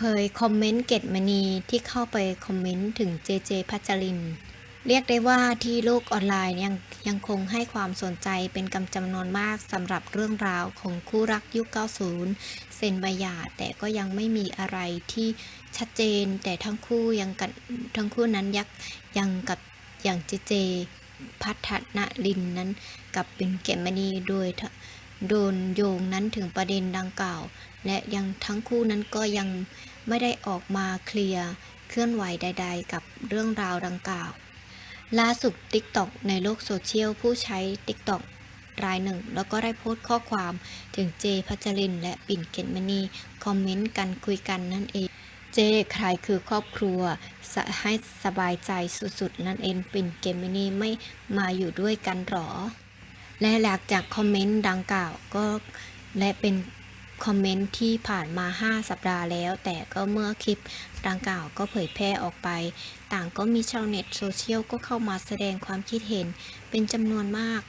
เผยคอมเมนต์เกตมณีที่เข้าไปคอมเมนต์ถึงเจเจพัชริน เรียกได้ว่าที่โลกออนไลน์ยังยังคงให้ความสนใจเป็นกำจำนวนมากสำหรับเรื่องราวของคู่รักยุค 90 เซนใบหย่าแต่ก็ยังไม่มีอะไรที่ชัดเจน แต่ทั้งคู่ยังกันทั้งคู่นั้นยักยังกับอย่างเจเจพัฒนลินนั้นกับเป็นเกตมณีโดย โดนโยงนั้นถึงประเด็นดังกล่าว และยังทั้งคู่นั้นก็ยังไม่ได้ออกมาเคลียร์เคลื่อนไหวใด ๆ กับเรื่องราวดังกล่าว ล่าสุด TikTok ในโลกโซเชียลผู้ใช้ TikTok รายหนึ่ง แล้วก็ได้โพสต์ข้อความถึงเจพัชริน และปิ่นเกตมณีคอมเมนต์กันคุยกันนั่นเอง เจใครคือครอบครัวให้สบายใจสุดๆ นั่นเองปิ่นเกตมณีไม่มาอยู่ด้วยกันหรอ และหลังจากคอมเมนต์ดังกล่าวก็และเป็นคอมเมนต์ที่ผ่านมา 5 สัปดาห์แล้ว แต่ก็เมื่อคลิปดังกล่าวก็เผยแพร่ออกไป ต่างก็มีชาวเน็ตโซเชียลก็เข้ามาแสดงความคิดเห็นเป็นจำนวนมาก